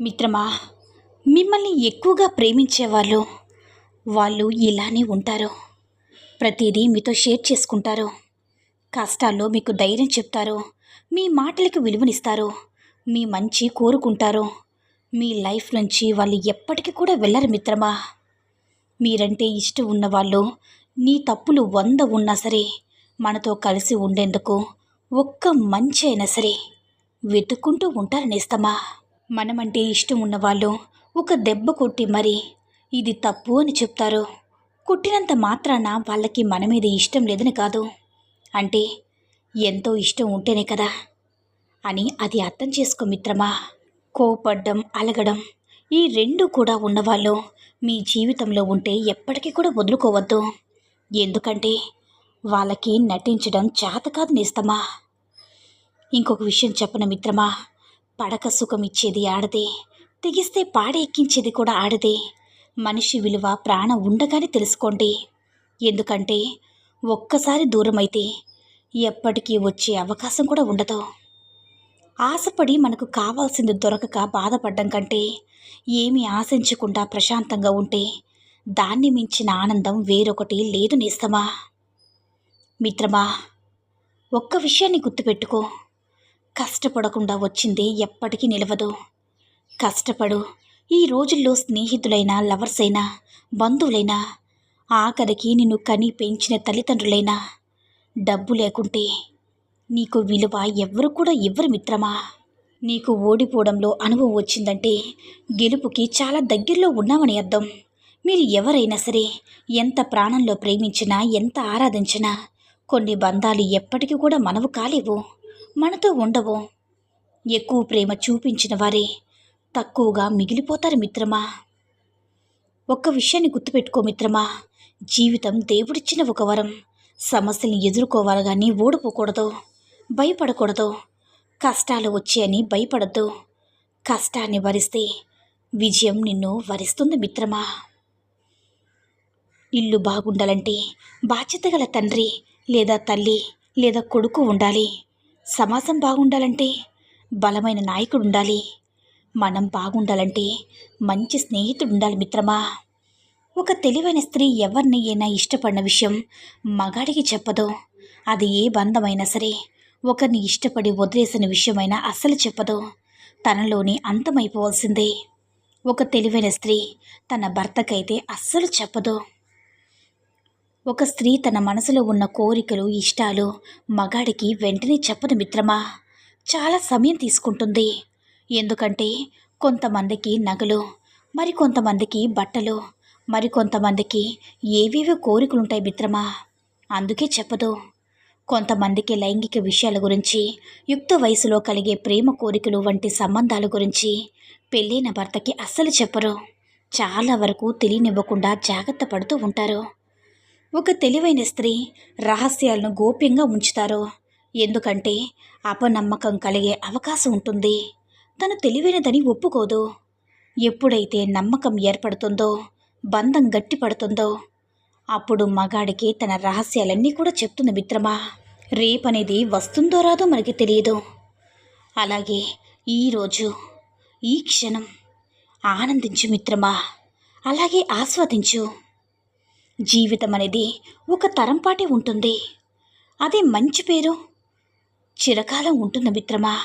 మిత్రమా మిమ్మల్ని ఎక్కువగా ప్రేమించేవాళ్ళు వాళ్ళు ఇలానే ఉంటారు. ప్రతిదీ మీతో షేర్ చేసుకుంటారు. కష్టాల్లో మీకు ధైర్యం చెప్తారు. మీ మాటలకు విలువనిస్తారు. మీ మంచి కోరుకుంటారు. మీ లైఫ్ నుంచి వాళ్ళు ఎప్పటికీ కూడా వెళ్ళరు మిత్రమా. మీరంటే ఇష్టం ఉన్నవాళ్ళు నీ తప్పులు వంద ఉన్నా సరే మనతో కలిసి ఉండేందుకు ఒక్క మంచి అయినా సరే వెతుక్కుంటూ ఉంటారు నేస్తమా. మనమంటే ఇష్టం ఉన్నవాళ్ళు ఒక దెబ్బ కొట్టి మరి ఇది తప్పు అని చెప్తారు. కొట్టినంత మాత్రాన వాళ్ళకి మన మీద ఇష్టం లేదని కాదు. అంటే ఎంతో ఇష్టం ఉంటేనే కదా అని అది అర్థం చేసుకో మిత్రమా. కోపడ్డం అలగడం ఈ రెండు కూడా ఉన్నవాళ్ళు మీ జీవితంలో ఉంటే ఎప్పటికీ కూడా వదులుకోవద్దు. ఎందుకంటే వాళ్ళకి నటించడం చేత కాదు నేస్తమా. ఇంకొక విషయం చెప్పన మిత్రమా? పడక సుఖం ఇచ్చేది ఆడదే. తెగిస్తే పాడెక్కించేది కూడా ఆడదే. మనిషి విలువ ప్రాణం ఉండగానే తెలుసుకోండి. ఎందుకంటే ఒక్కసారి దూరమైతే ఎప్పటికీ వచ్చే అవకాశం కూడా ఉండదు. ఆశపడి మనకు కావాల్సింది దొరకక బాధపడడం కంటే ఏమీ ఆశించకుండా ప్రశాంతంగా ఉంటే దాన్ని మించిన ఆనందం వేరొకటి లేదు నేస్తమా? మిత్రమా ఒక్క విషయాన్ని గుర్తుపెట్టుకో. కష్టపడకుండా వచ్చింది ఎప్పటికీ నిలవదు. కష్టపడు. ఈ రోజుల్లో స్నేహితులైనా లవర్స్ అయినా బంధువులైనా ఆఖరికి నిన్ను కని పెంచిన తల్లిదండ్రులైనా డబ్బు లేకుంటే నీకు విలువ ఎవ్వరు కూడా ఇవ్వరు మిత్రమా? నీకు ఓడిపోవడంలో అనుభవం వచ్చిందంటే గెలుపుకి చాలా దగ్గరలో ఉన్నామని అర్థం. మీరు ఎవరైనా సరే ఎంత ప్రాణంలో ప్రేమించినా ఎంత ఆరాధించినా కొన్ని బంధాలు ఎప్పటికీ కూడా మనవు కాలేవు. మనతో ఉండవు. ఎక్కువ ప్రేమ చూపించిన వారే తక్కువగా మిగిలిపోతారు మిత్రమా? ఒక్క విషయాన్ని గుర్తుపెట్టుకో మిత్రమా జీవితం దేవుడిచ్చిన ఒక వరం. సమస్యల్ని ఎదుర్కోవాలి కానీ ఓడిపోకూడదు భయపడకూడదు. కష్టాలు వచ్చాయని భయపడద్దు. కష్టాన్ని వరిస్తే విజయం నిన్ను వరిస్తుంది మిత్రమా? ఇల్లు బాగుండాలంటే బాధ్యత గల తండ్రి లేదా తల్లి లేదా కొడుకు ఉండాలి. సమాజం బాగుండాలంటే బలమైన నాయకుడు ఉండాలి మనం బాగుండాలంటే మంచి స్నేహితుడు ఉండాలి మిత్రమా. ఒక తెలివైన స్త్రీ ఎవరిని అయినా ఇష్టపడిన విషయం మగాడికి చెప్పదు. అది ఏ బంధమైనా సరే ఒకరిని ఇష్టపడి వదిలేసిన విషయమైనా అస్సలు చెప్పదు. తనలోని అంతమైపోవాల్సిందే. ఒక తెలివైన స్త్రీ తన భర్తకైతే అస్సలు చెప్పదు. ఒక స్త్రీ తన మనసులో ఉన్న కోరికలు ఇష్టాలు మగాడికి వెంటనే చెప్పదు మిత్రమా? చాలా సమయం తీసుకుంటుంది. ఎందుకంటే కొంతమందికి నగలు మరి కొంతమందికి బట్టలు మరి కొంతమందికి ఏవేవో కోరికలుంటాయి మిత్రమా? అందుకే చెప్పదు. కొంతమందికి లైంగిక విషయాల గురించి యుక్త వయసులో కలిగే ప్రేమ కోరికలు వంటి సంబంధాల గురించి పెళ్ళైన భర్తకి అస్సలు చెప్పరు. చాలా వరకు తెలియనివ్వకుండా జాగ్రత్త పడుతూ ఉంటారు. ఒక తెలివైన స్త్రీ రహస్యాలను గోప్యంగా ఉంచుతారు. ఎందుకంటే అపనమ్మకం కలిగే అవకాశం ఉంటుంది. తను తెలివైనదని ఒప్పుకోదు. ఎప్పుడైతే నమ్మకం ఏర్పడుతుందో బంధం గట్టిపడుతుందో అప్పుడు మగాడికి తన రహస్యాలన్నీ కూడా చెప్తుంది మిత్రమా. రేపనేది వస్తుందో రాదో మనకి తెలియదు. అలాగే ఈరోజు ఈ క్షణం ఆనందించు మిత్రమా. అలాగే ఆస్వాదించు. జీవితం అనేది ఒక తరం పాటే ఉంటుంది. అదే మంచి పేరు చిరకాలం ఉంటుంది మిత్రమా.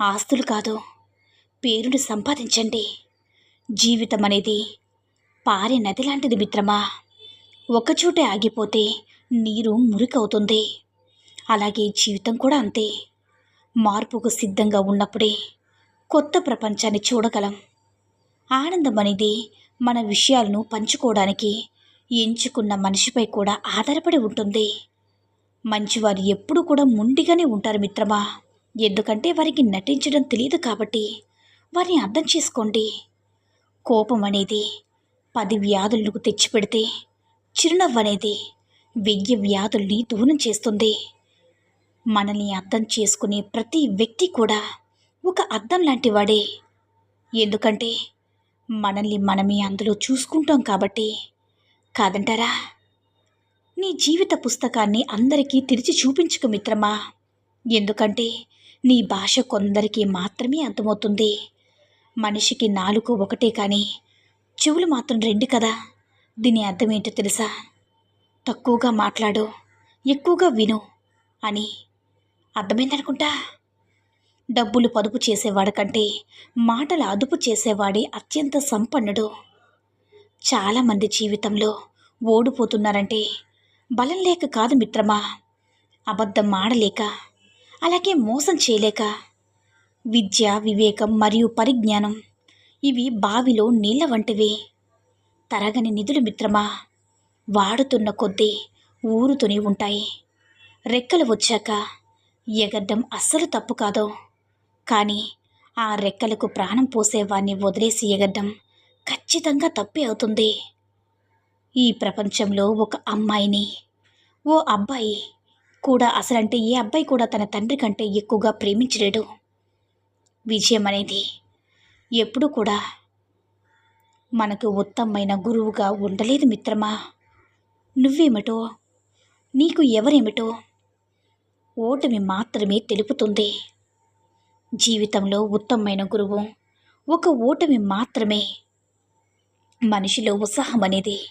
ఆస్తులు కాదు పేరును సంపాదించండి. జీవితం అనేది పారే నది లాంటిది మిత్రమా. ఒకచోటే ఆగిపోతే నీరు మురికవుతుంది. అలాగే జీవితం కూడా అంతే. మార్పుకు సిద్ధంగా ఉన్నప్పుడే కొత్త ప్రపంచాన్ని చూడగలం. ఆనందం అనేది మన విషయాలను పంచుకోవడానికి ఎంచుకున్న మనిషిపై కూడా ఆధారపడి ఉంటుంది. మంచివారు ఎప్పుడూ కూడా ముండిగానే ఉంటారు మిత్రమా? ఎందుకంటే వారికి నటించడం తెలియదు కాబట్టి వారిని అర్థం చేసుకోండి. కోపం అనేది పది వ్యాధులకు తెచ్చిపెడితే చిరునవ్వు అనేది వెయ్యి వ్యాధుల్ని దూరం చేస్తుంది. మనల్ని అర్థం చేసుకునే ప్రతి వ్యక్తి కూడా ఒక అర్థం లాంటి వాడే ఎందుకంటే మనల్ని మనమే అందులో చూసుకుంటాం కాబట్టి కాదంటారా? నీ జీవిత పుస్తకాన్ని అందరికీ తెరిచి చూపించుకు మిత్రమా? ఎందుకంటే నీ భాష కొందరికి మాత్రమే అర్థమవుతుంది. మనిషికి నాలుగు ఒకటే కానీ చెవులు మాత్రం రెండు కదా? దీని అర్థం ఏంటో తెలుసా? తక్కువగా మాట్లాడు ఎక్కువగా విను అని. అర్థమైందనుకుంటా? డబ్బులు పొదుపు చేసేవాడు కంటే మాటలు అదుపు చేసేవాడే అత్యంత సంపన్నుడు. చాలామంది జీవితంలో ఓడిపోతున్నారంటే బలం లేక కాదు మిత్రమా? అబద్ధం ఆడలేక అలాగే మోసం చేయలేక. విద్య వివేకం మరియు పరిజ్ఞానం ఇవి బావిలో నీళ్ళ వంటివి. తరగని నిధులు మిత్రమా? వాడుతున్న కొద్దీ ఊరుతూనే ఉంటాయి. రెక్కలు వచ్చాక ఎగడ్డం అస్సలు తప్పు కాదు. కానీ ఆ రెక్కలకు ప్రాణం పోసేవాడిని వదిలేసి ఎగడ్డం ఖచ్చితంగా తప్పే అవుతుంది. ఈ ప్రపంచంలో ఒక అమ్మాయిని ఓ అబ్బాయి కూడా అసలంటే ఏ అబ్బాయి కూడా తన తండ్రి కంటే ఎక్కువగా ప్రేమించలేడు. విజయం అనేది ఎప్పుడు కూడా మనకు ఉత్తమమైన గురువుగా ఉండలేదు మిత్రమా? నువ్వేమిటో నీకు ఎవరేమిటో ఓటమి మాత్రమే తెలుపుతుంది. జీవితంలో ఉత్తమమైన గురువు ఒక ఓటమి మాత్రమే మనిషిలో ఉత్సాహం అనేది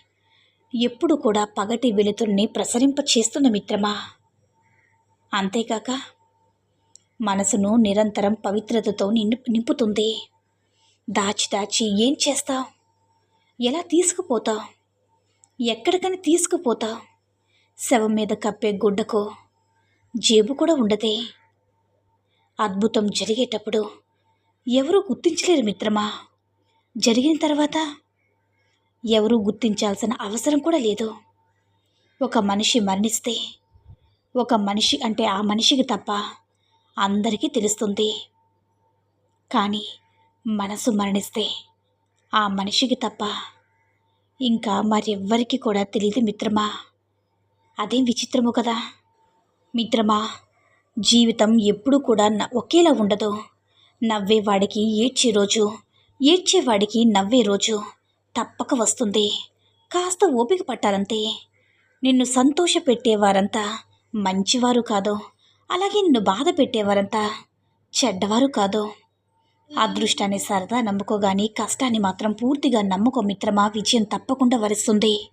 ఎప్పుడు కూడా పగటి వెలుతురిని ప్రసరింప చేస్తున్న మిత్రమా? అంతేకాక మనసును నిరంతరం పవిత్రతతో నిండు నింపుతుంది. దాచి దాచి ఏం చేస్తావు? ఎలా తీసుకుపోతావు? ఎక్కడికని తీసుకుపోతావు? శవం మీద కప్పే గుడ్డకు జేబు కూడా ఉండదే. అద్భుతం జరిగేటప్పుడు ఎవరూ గుర్తించలేరు మిత్రమా? జరిగిన తర్వాత ఎవరూ గుర్తించాల్సిన అవసరం కూడా లేదు. ఒక మనిషి మరణిస్తే ఒక మనిషి అంటే ఆ మనిషికి తప్ప అందరికీ తెలుస్తుంది. కానీ మనసు మరణిస్తే ఆ మనిషికి తప్ప ఇంకా మరెవ్వరికి కూడా తెలియదు మిత్రమా? అదేం విచిత్రము కదా. మిత్రమా జీవితం ఎప్పుడూ కూడా ఒకేలా ఉండదు. నవ్వేవాడికి ఏడ్చే రోజు ఏడ్చేవాడికి నవ్వే రోజు. తప్పక వస్తుంది. కాస్త ఓపిక పట్టాలంతే. నిన్ను సంతోష పెట్టేవారంతా మంచివారు కాదు. అలాగే నిన్ను బాధ పెట్టేవారంతా చెడ్డవారు కాదు. అదృష్టాన్ని సరదా నమ్ముకోగాని కష్టాన్ని మాత్రం పూర్తిగా నమ్ముకో మిత్రమా. విజయం తప్పకుండా వరిస్తుంది.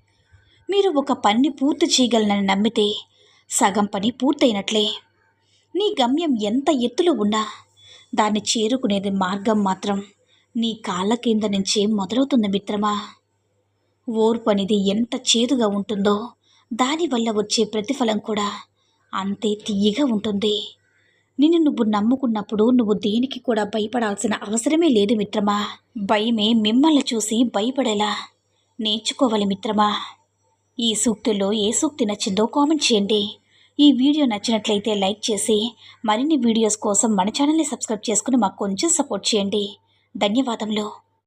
మీరు ఒక పని పూర్తి చేయగలనని నమ్మితే సగం పని పూర్తయినట్లే. నీ గమ్యం ఎంత ఎత్తులో ఉన్నా దాన్ని చేరుకునేది మార్గం మాత్రం నీ కాళ్ళ కింద నుంచే మొదలవుతుంది మిత్రమా. ఓర్పు అనేది ఎంత చేదుగా ఉంటుందో దానివల్ల వచ్చే ప్రతిఫలం కూడా అంతే తీయగా ఉంటుంది. నిన్ను నువ్వు నమ్ముకున్నప్పుడు నువ్వు దేనికి కూడా భయపడాల్సిన అవసరమే లేదు మిత్రమా. భయమే మిమ్మల్ని చూసి భయపడేలా నేర్చుకోవాలి మిత్రమా. ఈ సూక్తుల్లో ఏ సూక్తి నచ్చిందో కామెంట్ చేయండి. ఈ వీడియో నచ్చినట్లయితే లైక్ చేసి మరిన్ని వీడియోస్ కోసం మన ఛానల్ని సబ్స్క్రైబ్ చేసుకుని మాకు కొంచెం సపోర్ట్ చేయండి. ధన్యవాదములు.